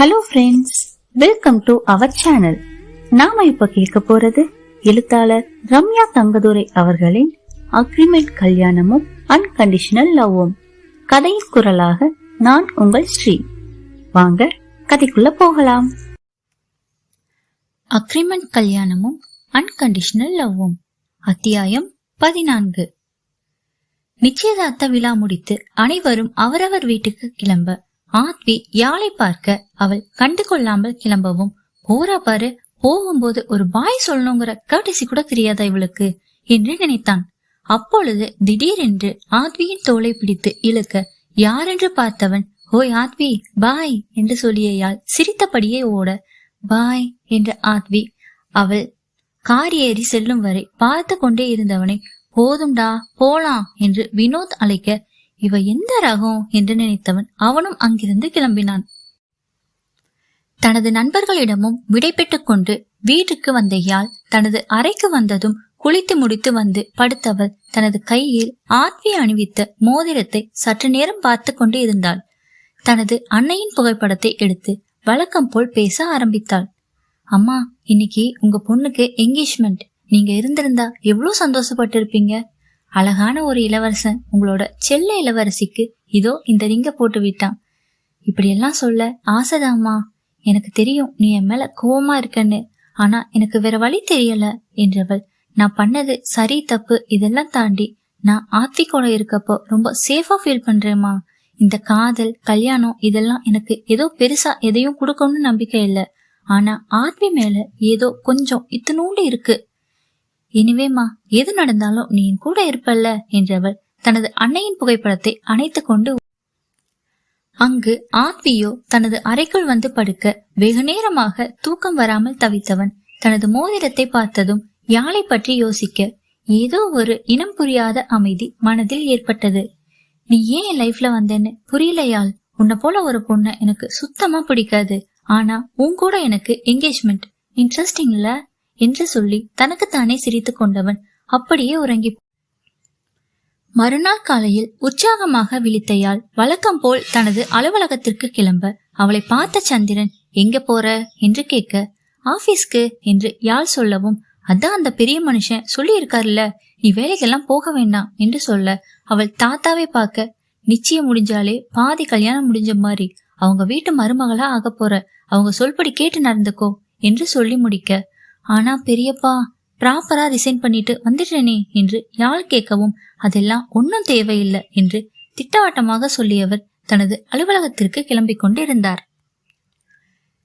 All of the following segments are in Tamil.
Hello friends welcome to our channel நாம இப்ப கேட்க போறது எழுத்தாளர் ரம்யா தங்கதுரை அவர்களின் அக்ரிமெண்ட் கல்யாணமும் அன்கண்டிஷனல் லவ்வும் கதையின் குரலாக நான் உங்கள் ஸ்ரீ. வாங்க கதைக்குள்ள போகலாம். அக்ரிமெண்ட் கல்யாணமும் அன்கண்டிஷனல் லவ்வும் அத்தியாயம் பதினான்கு. நிச்சயதார்த்த விழா முடித்து அனைவரும் அவரவர் வீட்டுக்கு கிளம்ப ஆத்வி யாழை பார்க்க அவள் கண்டு கொள்ளாமல் கிளம்பவும் போறா பாரு போகும்போது ஒரு பாய் சொல்லணுங்கிற கர்டிசி கூட தெரியாதா இவளுக்கு? என்று நினைத்தான். அப்பொழுது திடீரென்று ஆத்வியின் தோலை பிடித்து இழுக்க யாரென்று பார்த்தவன்? ஓய் ஆத்வி பாய் என்று சொல்லிய யாழ் சிரித்தபடியே ஓட பாய் என்ற ஆத்வி அவள் கார் ஏறி செல்லும் வரை பார்த்து கொண்டே இருந்தவனை போதும்டா போலாம் என்று வினோத் அழைக்க இவ எந்த ரகம் என்று நினைத்தவன் அவனும் அங்கிருந்து கிளம்பினான். தனது நண்பர்களிடமும் விடை கொண்டு வீட்டுக்கு வந்த யாழ் தனது அறைக்கு வந்ததும் குளித்து முடித்து வந்து படுத்தவள் தனது கையில் ஆத்வி அணிவித்த மோதிரத்தை சற்று நேரம் பார்த்து கொண்டு இருந்தாள். தனது அன்னையின் புகைப்படத்தை எடுத்து வழக்கம் போல் பேச ஆரம்பித்தாள். அம்மா இன்னைக்கு உங்க பொண்ணுக்கு என்கேஜ்மெண்ட் நீங்க இருந்திருந்தா எவ்வளவு சந்தோஷப்பட்டிருப்பீங்க? அழகான ஒரு இளவரசன் உங்களோட செல்ல இளவரசிக்கு இதோ இந்த ரிங்க போட்டு விட்டான். இப்படியெல்லாம் சொல்ல ஆசைதாம்மா எனக்கு தெரியும் நீ என் மேல கோவமா இருக்கன்னு. ஆனா எனக்கு வேற வழி தெரியல என்றவள். நான் பண்ணது சரி தப்பு இதெல்லாம் தாண்டி நான் ஆத்விகோட இருக்கப்போ ரொம்ப சேஃபா ஃபீல் பண்றேம்மா. இந்த காதல் கல்யாணம் இதெல்லாம் எனக்கு ஏதோ பெருசா எதையும் கொடுக்கணும்னு நம்பிக்கை இல்லை. ஆனா ஆத்வி மேல ஏதோ கொஞ்சம் இத்தினூண்டு இருக்கு. இனிவேமா எது நடந்தாலும் நீ என் கூட இருப்பல்ல என்றவள் தனது அன்னையின் புகைப்படத்தை அணைத்து கொண்டு அங்கு ஆத்மியோ தனது அறைக்குள் வந்து படுக்க வெகு நேரமாக தூக்கம் வராமல் தவித்தவன் தனது மோதிரத்தை பார்த்ததும் யாழை பற்றி யோசிக்க ஏதோ ஒரு இனம் புரியாத அமைதி மனதில் ஏற்பட்டது. நீ ஏன் என் லைஃப்ல வந்தேன்னு புரியலையாள் உன்னை போல ஒரு பொண்ணை எனக்கு சுத்தமா பிடிக்காது. ஆனா உன் கூட எனக்கு என்கேஜ்மெண்ட் இன்ட்ரெஸ்டிங்ல என்று சொல்லி தனக்குத்தானே சிரித்து கொண்டவன் அப்படியே உறங்கி மறுநாள் காலையில் உற்சாகமாக விழித்தையால் வழக்கம் போல் தனது அலுவலகத்திற்கு கிளம்ப அவளை பார்த்த சந்திரன் எங்க போற? என்று கேட்க ஆபீஸ்க்கு என்று யாழ் சொல்லவும் அதான் அந்த பெரிய மனுஷன் சொல்லி இருக்காருல்ல நீ வேலைக்கெல்லாம் போக வேண்டாம் என்று சொல்ல அவள் தாத்தாவை பார்க்க நிச்சயம் முடிஞ்சாலே பாதி கல்யாணம் முடிஞ்ச மாதிரி அவங்க வீட்டு மருமகளா ஆக போற அவங்க சொல்படி கேட்டு நடந்துக்கோ என்று சொல்லி முடிக்க ஆனா பெரியப்பா ப்ராப்பரா ரிசைன் பண்ணிட்டு வந்துடுறேனே என்று யாழ் கேட்கவும் அதெல்லாம் ஒன்னும் தேவையில்லை என்று திட்டவட்டமாக சொல்லியவர் தனது அலுவலகத்திற்கு கிளம்பிக் கொண்டிருந்தார்.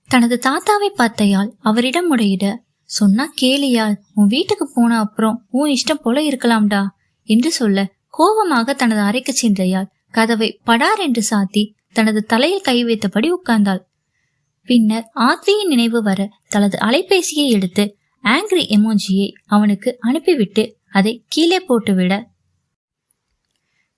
தனது தாத்தாவை பார்த்த யாழ் அவரிடம் முறையிட சொன்னா கேளியால் உன் வீட்டுக்கு போன அப்புறம் உன் இஷ்டம் போல இருக்கலாம்டா என்று சொல்ல கோபமாக தனது அறைக்கு சென்ற யாழ் கதவை படார் என்று சாத்தி தனது தலையில் கை வைத்தபடி உட்கார்ந்தாள். பின்னர் ஆத்வியின் நினைவு வர தனது அலைபேசியை எடுத்து ஆங்கிரி எமோஜியை அவனுக்கு அனுப்பிவிட்டு அதை கீழே போட்டுவிட.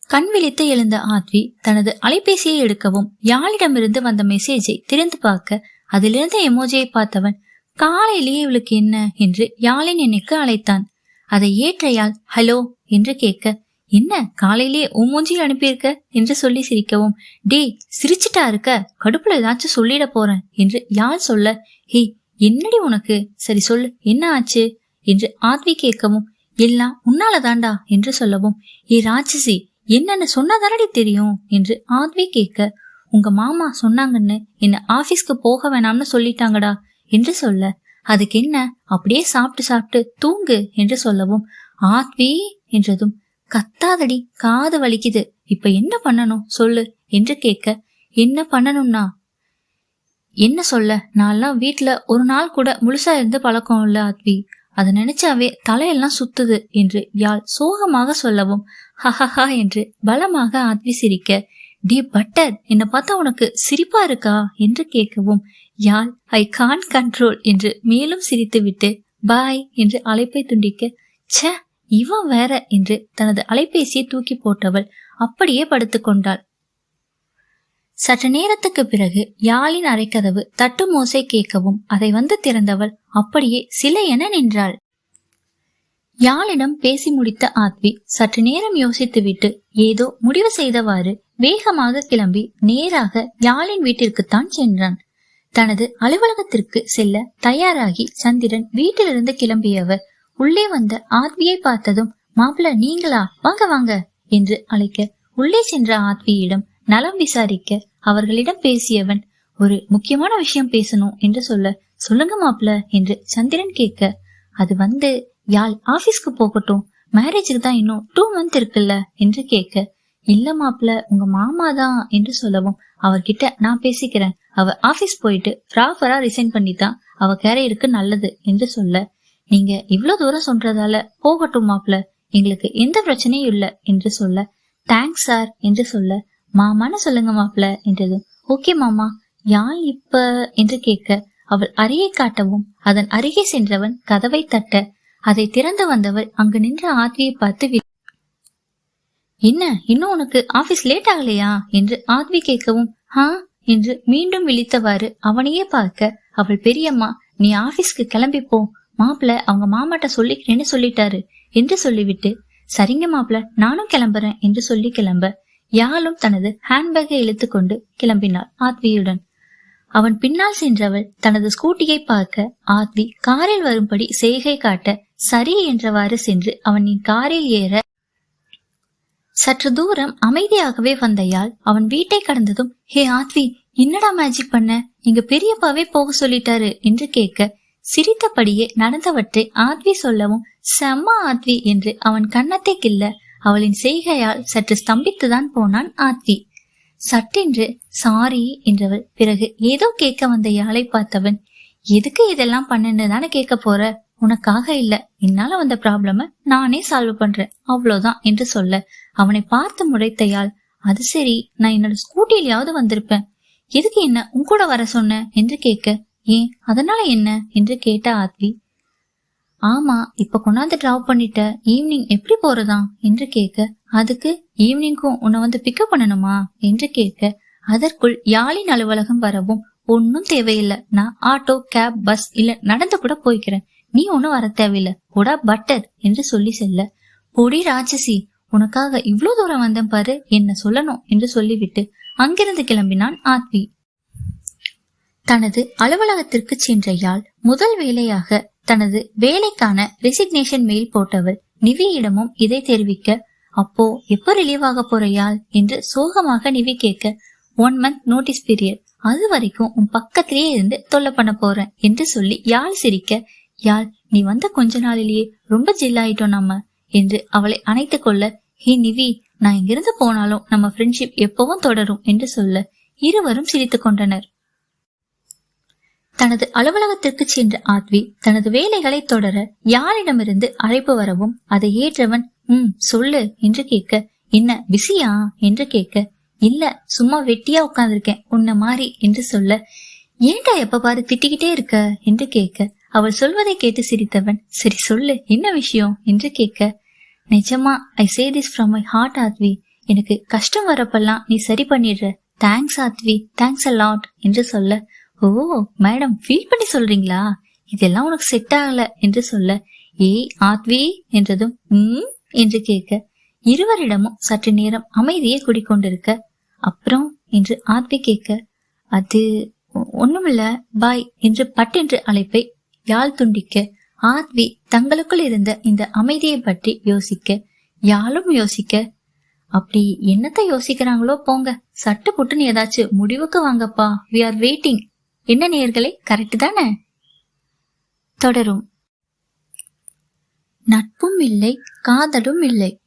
கண் விழித்து எழுந்த ஆத்வி தனது அலைபேசியை எடுக்கவும் யாழிடமிருந்து வந்த மெசேஜை திறந்து பார்க்க அதிலிருந்த எமோஜியை பார்த்தவன் காலையிலேயே இவளுக்கு என்ன? என்று யாழின் எண்ணிக்கு அழைத்தான். அதை ஏற்ற யாழ் ஹலோ என்று கேட்க என்ன காலையிலே உன் மூஞ்சியில் அனுப்பியிருக்க? என்று சொல்லி சிரிக்கவும். டே சிரிச்சிட்டா இருக்க? கடுப்புல ஏதாச்சும் சொல்லிட போறேன் என்று யாழ் சொல்ல? ஹே என்னடி உனக்கு? சரி சொல்லு என்ன ஆச்சு? என்று ஆத்வி கேட்கவும். எல்லாம் உன்னால தாண்டா என்று சொல்லவும். ஏ ராட்சசி என்னன்னு சொன்னதானடி தெரியும்? என்று ஆத்வி கேட்க. உங்க மாமா சொன்னாங்கன்னு என்ன ஆபீஸ்க்கு போக வேணாம்னு சொல்லிட்டாங்கடா என்று சொல்ல. அதுக்கு என்ன? அப்படியே சாப்பிட்டு சாப்பிட்டு தூங்கு என்று சொல்லவும். ஆத்வி என்றதும் கத்தாதடி காது வலிக்குது. இப்ப என்ன பண்ணணும்? சொல்லு. என்று கேட்க என்ன பண்ணணும்னா? என்ன சொல்ல? நான்லாம் வீட்டுல ஒரு நாள் கூட முழுசா இருந்து பழக்கம் இல்ல ஆத்வி அதை நினைச்சாவே தலையெல்லாம் சுத்துது என்று யாழ் சோகமாக சொல்லவும் ஹஹஹா என்று பலமாக ஆத்வி சிரிக்க டி பட்டர் என்னை பார்த்தா உனக்கு சிரிப்பா இருக்கா? என்று கேட்கவும் யாழ் ஐ கான் கண்ட்ரோல் என்று மேலும் சிரித்துவிட்டு பாய் என்று அழைப்பை துண்டிக்க ச்சே இவன் வேற என்று தனது அலைபேசியை தூக்கி போட்டவள் அப்படியே படுத்துக்கொண்டாள் சற்று நேரத்துக்கு பிறகு யாழின் அரைக்கதவு தட்டு மோசை கேட்கவும் அதை வந்து திறந்தவள் அப்படியே சிலை என நின்றாள். யாழிடம் பேசி முடித்த ஆத்வி சற்று நேரம் யோசித்துவிட்டு ஏதோ முடிவு செய்தவாறு வேகமாக கிளம்பி நேராக யாழின் வீட்டிற்குத்தான் சென்றான். தனது அலுவலகத்திற்கு செல்ல தயாராகி சந்திரன் வீட்டிலிருந்து கிளம்பியவர் உள்ளே வந்த ஆத்வியை பார்த்ததும் மாப்பிள நீங்களா? வாங்க வாங்க என்று அழைக்க உள்ளே சென்ற ஆத்வியிடம் நலம் விசாரிக்க அவர்களிடம் பேசியவன் ஒரு முக்கியமான விஷயம் பேசணும் என்று சொல்ல சொல்லுங்க மாப்பிள என்று சந்திரன் கேட்க அது வந்து யாழ் ஆபீஸ்க்கு போகட்டும். மேரேஜுக்கு தான் இன்னும் டூ மந்த் இருக்குல்ல என்று கேட்க இல்ல மாப்பிள உங்க மாமா தான் என்று சொல்லவும் அவர்கிட்ட நான் பேசிக்கிறேன். அவ ஆபீஸ் போயிட்டு ப்ராப்பரா ரிசைன் பண்ணித்தான் அவ கேரியருக்கு நல்லது என்று சொல்ல நீங்க இவ்வளவு தூரம் சொல்றதால போகட்டும் மாப்பிள்ள எங்களுக்கு எந்த பிரச்சனையும் இல்ல என்று சொல்ல. தேங்க்ஸ் சார் என்று சொல்ல. மாமான்னு சொல்லுங்க மாப்பிள்ள என்றதும். ஓகே மாமா. யாழ் இப்ப என்று கேட்க. அவள் அறையை காட்டவும் அதன் அருகே சென்றவன் கதவை தட்ட. அதை திறந்து வந்தவள் அங்கு நின்ற ஆத்வியை பார்த்து என்ன இன்னும் உனக்கு ஆபீஸ் லேட் ஆகலையா? என்று ஆத்வி கேட்கவும் ஹா என்று மீண்டும் விழித்தவாறு அவனையே பார்க்க. அவள் பெரியம்மா நீ ஆபீஸ்க்கு கிளம்பி போ. மாப்பிள்ள அவங்க மாமாட்ட சொல்லிக்கிறேன்னு சொல்லிட்டாரு? என்று சொல்லிவிட்டு சரிங்க மாப்பிள்ள நானும் கிளம்புறேன் என்று சொல்லி கிளம்ப யாழும் தனது ஹேண்ட்பேக்கை இழுத்துக்கொண்டு கிளம்பினாள் ஆத்வியுடன். அவன் பின்னால் சென்றவள் தனது ஸ்கூட்டியை பார்க்க ஆத்வி காரில் வரும்படி செய்கை காட்ட சரி என்றவாறு சென்று அவனின் காரில் ஏற சற்று தூரம் அமைதியாகவே வந்த யாழ் அவன் வீட்டை கடந்ததும் ஹே ஆத்வி என்னடா மேஜிக் பண்ண? இங்க பெரியப்பாவே போக சொல்லிட்டாரு என்று கேட்க சிரித்தபடியே நடந்தவற்றை ஆத்வி சொல்லவும் செம்ம ஆத்வி என்று அவன் கன்னத்தை கில்ல அவளின் செய்கையால் சற்று ஸ்தம்பித்துதான் போனான் ஆத்வி. சட்டென்று சாரி என்றவள் பிறகு ஏதோ கேட்க வந்த யாழை பார்த்தவன். எதுக்கு இதெல்லாம் பண்ணுன்னு தானே கேட்க போற? உனக்காக இல்ல. என்னால வந்த ப்ராப்ளம நானே சால்வ் பண்றேன். அவ்வளவுதான் என்று சொல்ல அவனை பார்த்து முறைத்த யாழ் அது சரி நான் என்னோட ஸ்கூட்டியிலயாவது வந்திருப்பேன். எதுக்கு என்ன உன் கூட வர சொன்ன? என்று கேட்க ஏன் அதனால என்ன? என்று கேட்ட ஆத்வி. ஆமா இப்ப கொண்டாந்து டிராப் பண்ணிட்ட ஈவினிங் எப்படி போறதா என்று கேட்க அதுக்கு ஈவினிங்க்கும் உன்னை வந்து பிக்கப் பண்ணணுமா? என்று கேட்க அதற்குள் யாழின் அலுவலகம் வரவும் ஒன்னும் தேவையில்லை. நான் ஆட்டோ கேப் பஸ் இல்ல நடந்து கூட போய்க்கிறேன். நீ ஒன்னும் வர தேவையில்லை. போடா பட்டர் என்று சொல்லி செல்ல. பொடி ராட்சசி உனக்காக இவ்வளவு தூரம் வந்தேன் பாரு என்ன சொல்லணும்? என்று சொல்லிவிட்டு அங்கிருந்து கிளம்பினான் ஆத்வி. தனது அலுவலகத்திற்கு சென்ற யாழ் முதல் வேலையாக தனது வேலைக்கான ரெசிக்னேஷன் மெயில் போட்டவள் நிவியிடமும் இதை தெரிவிக்க அப்போ எப்போ ரிலீவ் ஆக போற என்று சோகமாக நிவி கேட்க ஒன் மந்த் நோட்டீஸ் பீரியட் அது வரைக்கும் உன் பக்கத்திலேயே இருந்து தொல்லை பண்ண போறேன் என்று சொல்லி யாழ் சிரிக்க யாழ் நீ வந்த கொஞ்ச நாளிலேயே ரொம்ப ஜில்லாயிட்டோம் நம்ம என்று அவளை அணைத்து கொள்ள ஹே நிவி நான் இங்கிருந்து போனாலும் நம்ம ஃப்ரெண்ட்ஷிப் எப்பவும் தொடரும் என்று சொல்ல இருவரும் சிரித்துக் கொண்டனர். தனது அலுவலகத்திற்கு சென்ற ஆத்வி தனது வேலைகளை தொடர யாரிடமிருந்து அழைப்பு வரவும் அதை ஏற்றவன் உம் சொல்லு என்று கேட்க என்ன பிஸியா? என்று கேட்க இல்ல சும்மா வெட்டியா உட்கார்ந்துருக்கேன் உன்ன மாதிரி என்று சொல்ல ஏன்டா எப்ப பாரு திட்டிக்கிட்டே இருக்க? என்று கேட்க அவள் சொல்வதை கேட்டு சிரித்தவன் சரி சொல்லு என்ன விஷயம்? என்று கேட்க நிஜமா I say this from my heart Aadhvi. எனக்கு கஷ்டம் வரப்பெல்லாம் நீ சரி பண்ணிடுற. Thanks Aadhvi. Thanks a lot என்று சொல்ல ஓ மேடம் ஃபீல் பண்ணி சொல்றீங்களா? இதெல்லாம் உனக்கு செட் ஆகல என்று சொல்ல ஏய் ஆத்வி என்றதும் ம் என்று கேட்க இருவரிடமும் சற்று நேரம் அமைதியை குடிக்கொண்டிருக்க அப்புறம் என்று ஆத்வி கேட்க அது ஒண்ணுமில்ல பாய் என்று பட்டென்று அழைப்பை யாழ் துண்டிக்க ஆத்வி தங்களுக்குள் இருந்த இந்த அமைதியை பற்றி யோசிக்க யாழும் யோசிக்க அப்படி என்னத்த யோசிக்கிறாங்களோ போங்க சட்டு புட்டுன்னு ஏதாச்சும் முடிவுக்கு வாங்கப்பா வி ஆர் வெயிட்டிங் என்ன நேயர்களே கரெக்ட் தானே? தொடரும். நட்பும் இல்லை காதலும் இல்லை.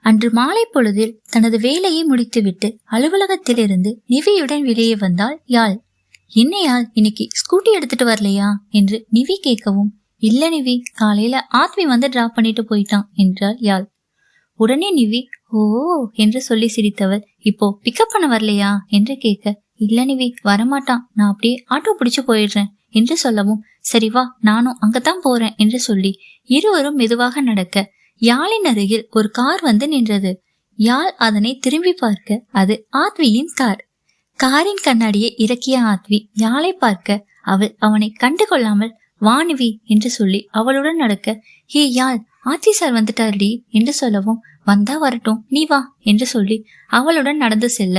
அன்று மாலை பொழுதில் தனது வேலையை முடித்துவிட்டு அலுவலகத்திலிருந்து நிவியுடன் வெளியே வந்தாள் யாழ். என்ன யாழ் இன்னைக்கு ஸ்கூட்டி எடுத்துட்டு வரலையா? என்று நிவி கேட்கவும் இல்ல நிவி காலையில ஆத்மி வந்து டிராப் பண்ணிட்டு போயிட்டான் என்றாள் யாழ். உடனே நிவி ஓ என்று சொல்லி சிரித்தவள் இப்போ பிக்கப் பண்ண வரலையா? என்று கேட்க இல்ல நிவி வரமாட்டான். நான் அப்படியே ஆட்டோ பிடிச்சு போயிடுறேன் என்று சொல்லவும் சரி வா நானும் அங்கதான் போறேன் என்று சொல்லி இருவரும் மெதுவாக நடக்க யாழின் அருகில் ஒரு கார் வந்து நின்றது. யாழ் அதனை திரும்பி பார்க்க அது ஆத்வியின் கார். காரின் கண்ணாடியை இறக்கிய ஆத்வி யாழை பார்க்க அவள் அவனை கண்டு கொள்ளாமல் வானுவி என்று சொல்லி அவளுடன் நடக்க ஹே யாழ் ஆத்வி சார் வந்துட்டார்டி என்று சொல்லவும் வந்தா வரட்டும் நீ வா என்று சொல்லி அவளுடன் நடந்து செல்ல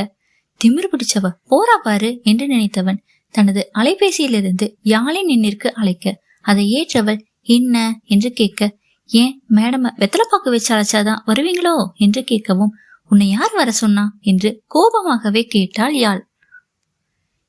திமிரு பிடிச்சவ. போறா பாரு என்று நினைத்தவன் தனது அலைபேசியிலிருந்து யாழின் நின்னிற்கு அழைக்க. அதை ஏற்றவள் என்ன? என்று கேட்க. ஏன் மேடம வெத்தலைப்பாக்கு வச்சு அழைச்சாதான் வருவீங்களோ? என்று கேட்கவும் உன்னை யார் வர சொன்னா? என்று கோபமாகவே கேட்டாள் யாழ்.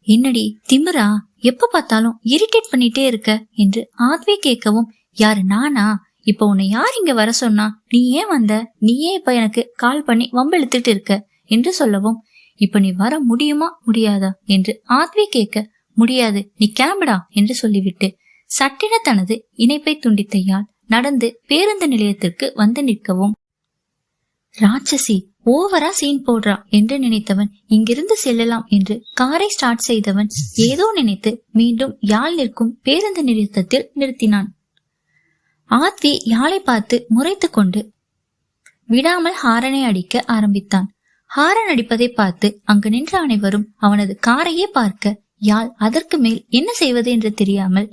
என்னடி திமிரா? எப்ப பார்த்தாலும் இரிட்டேட் பண்ணிட்டே இருக்க? என்று ஆத்வே கேட்கவும் யாரு நானா? இப்ப உன்னை யார் இங்க வர சொன்னா? நீ ஏன் வந்த? நீயே இப்ப எனக்கு கால் பண்ணி வம்பெழுத்துட்டு இருக்க? என்று சொல்லவும் இப்ப நீ வர முடியுமா? முடியாதா? என்று ஆத்வி கேட்க முடியாது. நீ கிளம்புடா என்று சொல்லிவிட்டு சட்டென தனது இணைப்பை துண்டித்த யாழ் நடந்து பேருந்து நிலையத்திற்கு வந்து நிற்கவும். ராட்சசி ஓவரா சீன் போடுறா என்று நினைத்தவன் இங்கிருந்து செல்லலாம் என்று காரை ஸ்டார்ட் செய்தவன் ஏதோ நினைத்து மீண்டும் யாழ் நிற்கும் பேருந்து நிறுத்தத்தில் நிறுத்தினான். ஆத்வி யாழை பார்த்து முறைத்து கொண்டு விடாமல் ஹாரனை அடிக்க ஆரம்பித்தான். ஹாரன் அடிப்பதை பார்த்து அங்கு நின்ற அனைவரும் அவனது காரையே பார்க்க யாழ் அதற்கு மேல் என்ன செய்வது என்று தெரியாமல்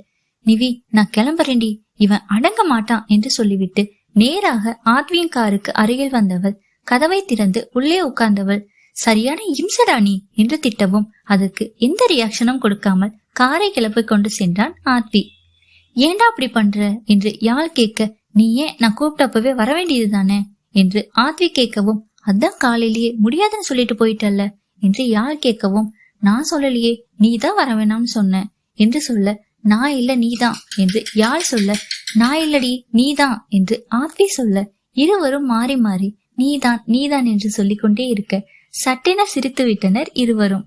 நிவி நான் கிளம்புறேன்டி. இவன் அடங்க மாட்டான் என்று சொல்லிவிட்டு நேராக ஆத்வியின் காருக்கு அருகில் வந்தவள் கதவை திறந்து உள்ளே உட்கார்ந்தவள் சரியான இம்சராணி என்று திட்டவும் அதற்கு எந்த ரியாக்ஷனும் கொடுக்காமல் காரை கிளப்பிக் கொண்டு சென்றான் ஆத்வி. ஏன்டா அப்படி பண்ற? என்று யாழ் கேட்க நீ ஏன் நான் கூப்பிட்டப்பவே வர வேண்டியதுதானே? என்று ஆத்வி கேட்கவும் அதான் காலையிலேயே முடியாதுன்னு சொல்லிட்டு போயிட்டல்ல என்று யாழ் கேட்கவும் நான் சொல்லலையே நீ தான் வர வேணாம்னு சொன்ன என்று சொல்ல நான் இல்ல நீதான் என்று யாழ் சொல்ல நான் இல்லடி நீதான் என்று ஆத்வி சொல்ல இருவரும் மாறி மாறி நீதான் நீதான் என்று சொல்லிக்கொண்டே இருக்க சட்டென சிரித்து விட்டனர் இருவரும்.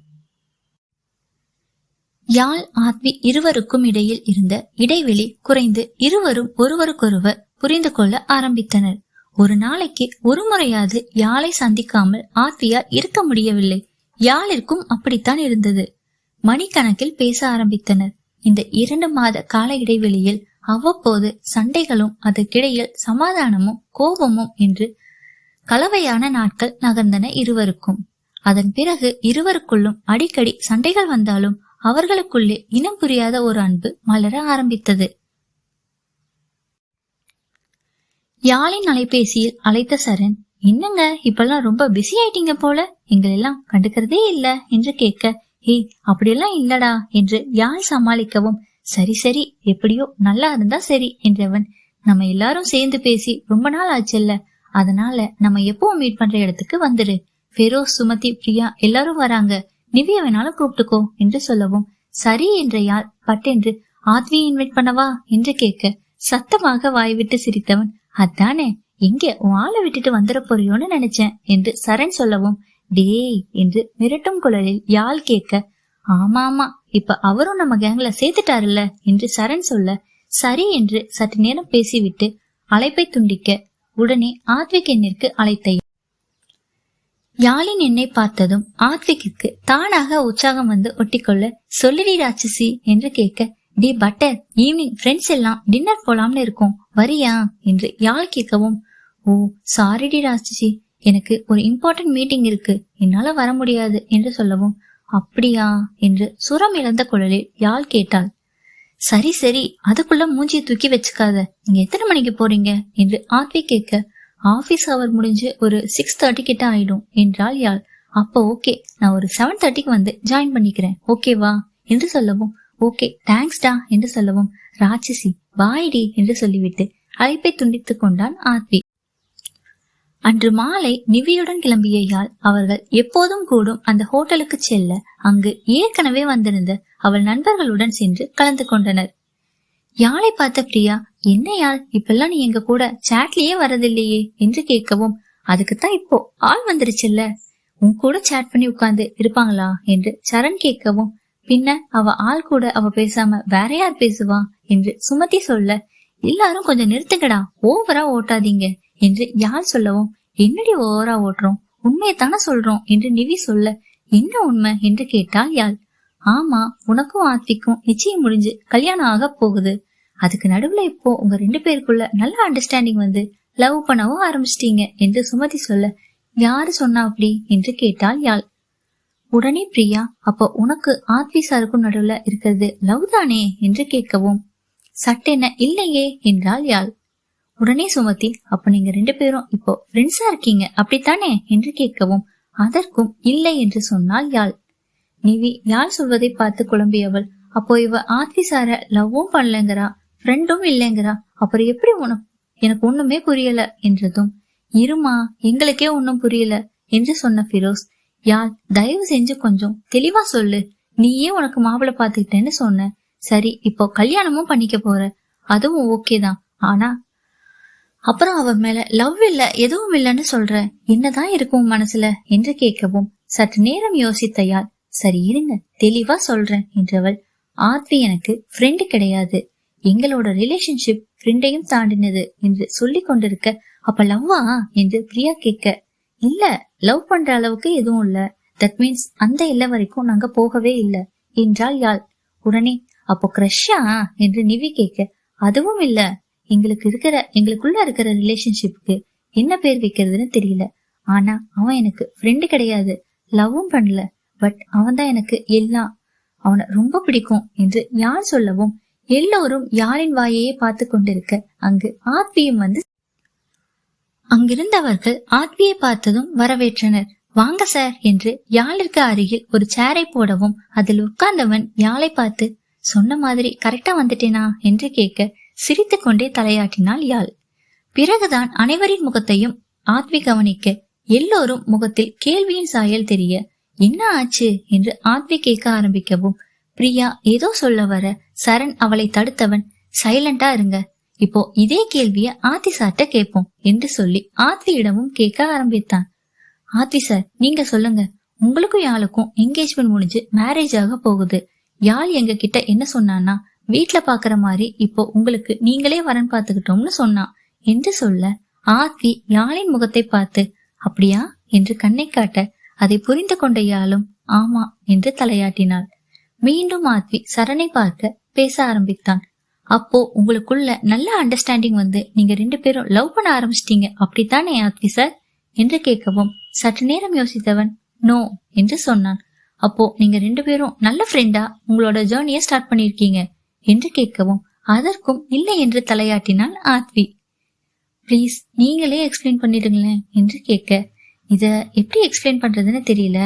யாழ் ஆத்வி இருவருக்கும் இடையில் இருந்த இடைவெளி குறைந்து இருவரும் ஒருவருக்கொருவர் புரிந்து கொள்ள ஆரம்பித்தனர். ஒரு நாளைக்கு ஒரு முறையாவது யாழை சந்திக்காமல் ஆத்வியால் இருக்க முடியவில்லை. யாழிற்கும் அப்படித்தான் இருந்தது. மணிக்கணக்கில் பேச ஆரம்பித்தனர். இந்த இரண்டு மாத கால இடைவெளியில் அவ்வப்போது சண்டைகளும் அதற்கிடையில் சமாதானமும் கோபமும் என்று கலவையான நாட்கள் நகர்ந்தன இருவருக்கும். அதன் பிறகு இருவருக்குள்ளும் அடிக்கடி சண்டைகள் வந்தாலும் அவர்களுக்குள்ளே இனம் புரியாத ஒரு அன்பு மலர ஆரம்பித்தது. யாழின் அலைபேசியில் அழைத்த சரண் என்னங்க இப்பெல்லாம் ரொம்ப பிஸி ஆயிட்டீங்க போல. எங்களெல்லாம் கண்டுக்கிறதே இல்ல என்று கேட்க ஏய் அப்படியெல்லாம் இல்லடா என்று யாழ் சமாளிக்கவும் சரி சரி எப்படியோ நல்லா இருந்தா சரி என்றவன் நம்ம எல்லாரும் சேர்ந்து பேசி ரொம்ப நாள் ஆச்சுல்ல. அதனால நம்ம எப்பவும் மீட் பண்ற இடத்துக்கு வந்துரு. ஃபெரோஸ் சுமதி பிரியா எல்லாரும் வராங்க. நிவிய வேணாலும் கூப்பிட்டுக்கோ என்று சொல்லவும் சரி என்ற யாழ் பட்டென்று ஆத்வியை இன்வைட் பண்ணவா? என்று கேட்க சத்தமாக வாய்விட்டு சிரித்தவன் அதானே எங்கே உன் ஆளை விட்டுட்டு வந்துட போறியோன்னு நினைச்சேன் என்று சரண் சொல்லவும் டேய் என்று மிரட்டும் குழலில் யாழ் கேட்க ஆமா ஆமா இப்ப அவரும் நம்ம கேங்ல சேர்த்துட்டாருல்ல என்று சரண் சொல்ல சரி என்று சற்று நேரம் பேசிவிட்டு அழைப்பை துண்டிக்க உடனே ஆத்விக் எண்ணிற்கு அழைத்தை யாழின் எண்ணை பார்த்ததும் ஆத்விக்கு தானாக உற்சாகம் வந்து ஒட்டிக்கொள்ள சொல்லிடி ராட்சசி என்று கேட்க டே பட்டர் ஈவினிங் ஃப்ரெண்ட்ஸ் எல்லாம் டின்னர் போலாம்னு இருக்கோம். வரியா? என்று யாழ் கேட்கவும் ஓ சாரிடி ராஜிஜி எனக்கு ஒரு இம்பார்ட்டன்ட் மீட்டிங் இருக்கு. என்னால வர முடியாது என்று சொல்லவும் அப்படியா? என்று சுரம் இழந்த குழலில் யாழ் கேட்டாள். சரி சரி அதுக்குள்ள மூஞ்சியை தூக்கி வச்சுக்காத. நீங்க எத்தனை மணிக்கு போறீங்க? என்று ஆத்வி கேட்க ஆபீஸ் அவர் முடிஞ்சு ஒரு சிக்ஸ் தேர்ட்டி கிட்ட ஆயிடும் என்றால் யாழ். அப்போ ஓகே நான் ஒரு செவன் தேர்ட்டிக்கு வந்து ஜாயின் பண்ணிக்கிறேன். ஓகேவா என்று சொல்லவும் ஓகே தேங்க்ஸ்டா என்று சொல்லவும் ராட்சசி பாய்டி என்று சொல்லிவிட்டு அழைப்பை துண்டித்துக் கொண்டான் ஆத்வி. அன்று மாலை நிவியுடன் கிளம்பிய யாழ் அவர்கள் எப்போதும் கூடும் அந்த ஹோட்டலுக்கு செல்ல அங்கு ஏற்கனவே வந்திருந்த அவள் நண்பர்களுடன் சென்று கலந்து கொண்டனர். யாழை பார்த்த பிரியா என்ன யாழ் இப்பெல்லாம் நீ எங்க கூட சாட்லயே வரதில்லையே என்று கேட்கவும் அதுக்குத்தான் இப்போ ஆள் வந்துருச்சுல்ல. உன் கூட சேட் பண்ணி உட்கார்ந்து இருப்பாங்களா? என்று சரண் கேட்கவும் பின்ன அவ ஆள் கூட அவ பேசாம வேற யார் பேசுவா என்று சுமதி சொல்ல எல்லாரும் கொஞ்சம் நிறுத்துங்கடா ஓவரா ஓட்டாதீங்க என்று யாழ் சொல்லவும் என்னடி ஓவரா ஓட்டுறோம் உண்மையை தானே சொல்றோம் என்று நிவி சொல்ல என்ன உண்மை? என்று கேட்டால் யாழ். ஆமா உனக்கும் ஆத்விக்கும் நிச்சயம் முடிஞ்சு கல்யாணம் ஆக போகுது. அதுக்கு நடுவுல இப்போ உங்க ரெண்டு பேருக்குள்ள நல்ல அண்டர்ஸ்டாண்டிங் வந்து லவ் பண்ணவும் ஆரம்பிச்சிட்டீங்க என்று சுமதி சொல்ல யாரு சொன்னா அப்படி? என்று கேட்டால் யாழ். உடனே பிரியா அப்ப உனக்கு ஆத்வி சாருக்கும் நடுவுல இருக்கிறது லவ் தானே? என்று கேட்கவும். சட்டென இல்லையே என்றால் யாழ். உடனே சுமதி அப்ப நீங்க ரெண்டு பேரும் இப்போ ஃப்ரெண்ட்ஸா இருக்கீங்க அப்படித்தானே? என்று கேட்கவும். அதற்கும் இல்லை என்று சொன்னால் யாழ். நிவி யாழ் சொல்வதை பார்த்து குழம்பியவள். அப்போ இவ ஆத்வி சார லவ்வும் பண்ணலங்கிறா ஃப்ரெண்டும் இல்லைங்கிறா அப்புறம் எப்படி உனக்கு எனக்கு ஒண்ணுமே புரியல என்றதும். இருமா எங்களுக்கே ஒன்னும் புரியல என்று சொன்ன ஃபிரோஸ். யாழ் தயவு செஞ்சு கொஞ்சம் தெளிவா சொல்லு. நீயே உனக்கு மாப்பிள்ளை பாத்துக்கிட்டேன்னு சொன்ன. சரி இப்போ கல்யாணமும் பண்ணிக்க போற. அதுவும் ஓகே தான். ஆனா அப்புறம் அவ மேல லவ் இல்ல எதுவும் இல்லைன்னு சொல்ற. என்னதான் இருக்கும் மனசுல என்று கேட்கவும் சற்று நேரம் யோசித்த யாழ் சரி இருங்க தெளிவா சொல்றேன் என்றவள் ஆத்வி எனக்கு ஃப்ரெண்டு கிடையாது. எங்களோட ரிலேஷன்ஷிப் ஃப்ரெண்டையும் தாண்டினது என்று சொல்லிக் கொண்டிருக்க அப்ப லவ்வா என்று பிரியா கேட்க இல்ல லவ் பண்ற அளவுக்கு எதுவும் இல்ல. தட் மீன்ஸ் அந்த எல்லை வரைக்கும் நாங்க போகவே இல்ல. என்றாள் யாழ். உடனே அப்போ கிரஷ்ஷா என்று நிவி கேட்க அதுவும் இல்ல. எங்களுக்கு இருக்கிற எங்களுக்குள்ள இருக்கிற ரிலேஷன்ஷிப்புக்கு என்ன பேர் வைக்கிறதுன்னு தெரியல. ஆனா அவன் எனக்கு ஃப்ரெண்டு கிடையாது. லவ்வும் பண்ணல. பட் அவன் தான் எனக்கு எல்லாம் அவனை ரொம்ப பிடிக்கும் என்று யார் சொல்லவும் எல்லோரும் யாரின் வாயையே பார்த்து கொண்டிருக்க அங்கு ஆத்வியும் வந்து அங்கிருந்தவர்கள் ஆத்வியை பார்த்ததும் வரவேற்றனர். வாங்க சார் என்று யாழிற்கு அருகில் ஒரு சேரை போடவும் அதில் உட்கார்ந்தவன் யாழை பார்த்து சொன்ன மாதிரி கரெக்டா வந்துட்டேனா? என்று கேட்க சிரித்துக் கொண்டே தலையாட்டினாள் யாழ். பிறகுதான் அனைவரின் முகத்தையும் ஆத்வி கவனிக்க எல்லோரும் முகத்தில் கேள்வியின் சாயல் தெரிய என்ன ஆச்சு? என்று ஆத்வி கேட்க ஆரம்பிக்கவும் பிரியா ஏதோ சொல்ல வர சரண் அவளை தடுத்தவன். சைலண்டா இருங்க. இப்போ இதே கேள்விய ஆத்தி சார்ட்ட கேட்போம் என்று சொல்லி ஆத்தியிடமும் கேட்க ஆரம்பித்தான். ஆத்தி சார் நீங்க சொல்லுங்க. உங்களுக்கும் யாழுக்கும் என்கேஜ்மெண்ட் முடிஞ்சு மேரேஜ் ஆக போகுது. யாழ் எங்க கிட்ட என்ன சொன்னான்னா வீட்டுல பாக்குற மாதிரி இப்போ உங்களுக்கு நீங்களே வரன் பாத்துக்கிட்டோம்னு சொன்னான் என்று சொல்ல ஆத்தி யாழின் முகத்தை பார்த்து அப்படியா? என்று கண்ணை காட்ட அதை புரிந்து கொண்ட யாழும் ஆமா என்று தலையாட்டினாள். மீண்டும் ஆத்வி சரணை பார்க்க பேச ஆரம்பித்தான். அப்போ உங்களுக்குள்ள நல்ல அண்டர்ஸ்டாண்டிங் வந்து நீங்க ரெண்டு பேரும் லவ் பண்ண ஆரம்பிச்சிட்டீங்க. அப்படித்தானே ஆத்வி சார் என்று கேட்கவும் சற்று நேரம் யோசித்தவன் நோ என்று சொன்னான். அப்போ நீங்க ரெண்டு பேரும் நல்ல ஃப்ரெண்டா உங்களோட ஜேர்னிய ஸ்டார்ட் பண்ணிருக்கீங்க என்று கேட்கவும் அதற்கும் இல்லை என்று தலையாட்டினான் ஆத்வி. ப்ளீஸ் நீங்களே எக்ஸ்பிளைன் பண்ணிடுங்களேன் என்று கேட்க இத எப்படி எக்ஸ்பிளைன் பண்றதுன்னு தெரியல.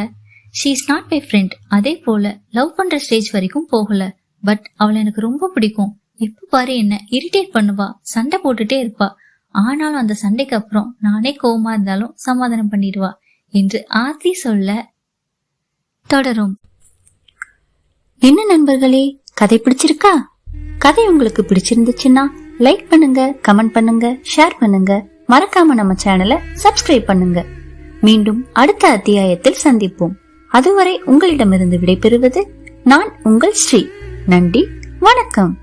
She is not my friend அதே போல லவ் பண்ற ஸ்டேஜ் வரைக்கும் போகல. பட் அவளை எனக்கு ரொம்ப பிடிக்கும். எப்ப பாரு என்ன இரிட்டேட் பண்ணுவா சண்டை போட்டுட்டே இருப்பா. ஆனாலும் அந்த சண்டைக்கு அப்புறம் நானே கோவமா இருந்தாலும் சமாதானம் பண்ணிடுவா என்று ஆர்த்தி சொல்ல தொடரும். என்ன நண்பர்களே கதை பிடிச்சிருக்கா? கதை உங்களுக்கு பிடிச்சிருந்துச்சுன்னா லைக் பண்ணுங்க கமெண்ட் பண்ணுங்க ஷேர் பண்ணுங்க. மறக்காம நம்ம சேனலை சப்ஸ்கிரைப் பண்ணுங்க. மீண்டும் அடுத்த அத்தியாயத்தில் சந்திப்போம். அதுவரை உங்களிடமிருந்து விடைபெறுவது நான் உங்கள் ஸ்ரீ. நன்றி வணக்கம்.